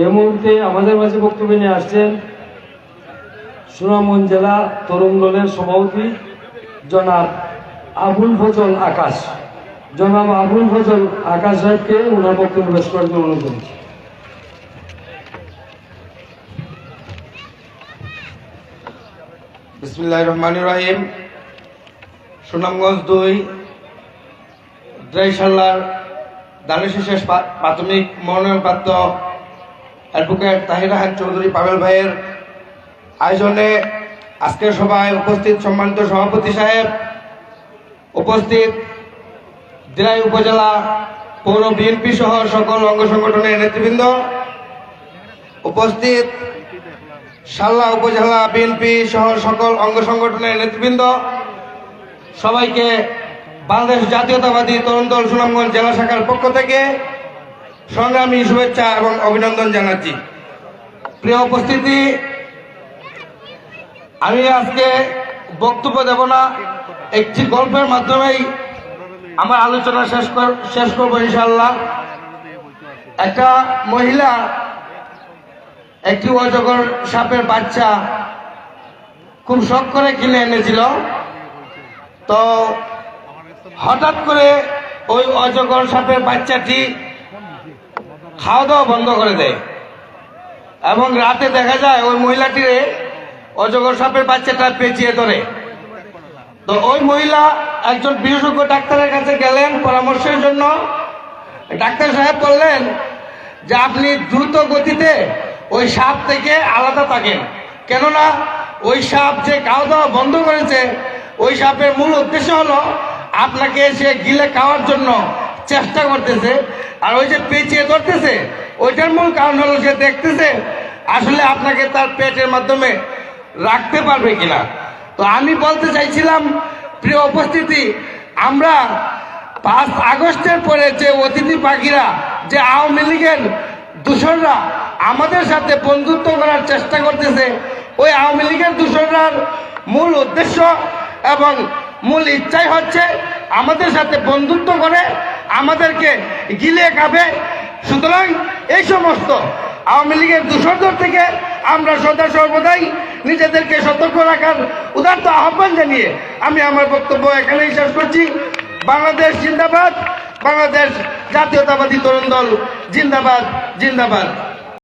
এই মুহূর্তে আমাদের মাঝে বক্তব্য নিয়ে আসছেন সুনামগঞ্জ জেলা তরুণ দলের সভাপতি জনাব আবুল ফজল আকাশ। জনাব আবুল ফজল আকাশ সাহেবকে ওনার বক্তব্য পেশ করার জন্য অনুরোধ করছি। বিসমুল্লাহ রহমান রাহিম। সুনামগঞ্জ দুই দ্রাইশাল্লার দানেশেষ প্রাথমিক মনোনয়নপ্রাপ্ত অ্যাডভোকেট তাহির হান চৌধুরী পাবেল ভাইয়ের আয়োজনে আজকের সভায় উপস্থিত সম্মানিত সভাপতি সাহেব, উপস্থিত দিরাই উপজেলা পৌর বিএনপি সহ সকল অঙ্গ সংগঠনের নেতৃবৃন্দ, উপস্থিত সাল্লা উপজেলা বিএনপি সহ সকল অঙ্গ সংগঠনের নেতৃবৃন্দ, সবাইকে বাংলাদেশ জাতীয়তাবাদী তরুণ দল সুনামগঞ্জ জেলা শাখার পক্ষ থেকে সংগ্রামী শুভেচ্ছা এবং অভিনন্দন জানাচ্ছি। প্রিয় উপস্থিতি, আমি আজকে বক্তব্য দেব না, একটি গল্পের মাধ্যমেই আমার আলোচনা শেষ কর, শেষ করব ইনশাল্লাহ একটা মহিলা, একটি অজগর সাপের বাচ্চা খুব শখ করে কিনে এনেছিল। তো হঠাৎ করে ওই অজগর সাপের বাচ্চাটি খাওয়া দাওয়া বন্ধ করে দেয়। এবং রাতে দেখা যায় ওই মহিলাটিরে অজগর সাপের বাচ্চাটা পেঁচিয়ে ধরে। তো ওই মহিলা একজন বিশেষজ্ঞ ডাক্তারের কাছে গেলেন পরামর্শের জন্য। ডাক্তার সাহেব বললেন যে, আপনি দ্রুত গতিতে ওই সাপ থেকে আলাদা থাকেন। কেননা ওই সাপ যে খাওয়া দাওয়া বন্ধ করেছে, ওই সাপের মূল উদ্দেশ্য হলো আপনাকে সে গিলে খাওয়ার জন্য চেষ্টা করতেছে। আর ওই যে পেঁচিয়ে ধরতেছে, ওইটার মূল কারণ হলো সে দেখতেছে আসলে আপনাকে তার পেটের মাধ্যমে রাখতে পারবে কিনা। তো আমি বলতে চাইছিলাম, প্রিয় উপস্থিতি, আমরা পাঁচ আগস্টের পরে যে অতিথি পাখিরা, যে আওয়ামী লীগের দূষণরা আমাদের সাথে বন্ধুত্ব করার চেষ্টা করতেছে, ওই আওয়ামী লীগের দূষণরার মূল উদ্দেশ্য এবং মূল ইচ্ছাই হচ্ছে আমাদের সাথে বন্ধুত্ব করে আমাদেরকে গিলে খাবে। সুতরাং এই সমস্ত আওয়ামী লীগের দূষণদের থেকে আমরা সদা সর্বদাই নিজেদেরকে সতর্ক রাখার উদার্ত আহ্বান জানিয়ে আমি আমার বক্তব্য এখানেই শেষ করছি। বাংলাদেশ জিন্দাবাদ, বাংলাদেশ জাতীয়তাবাদী তরুণ দল জিন্দাবাদ জিন্দাবাদ।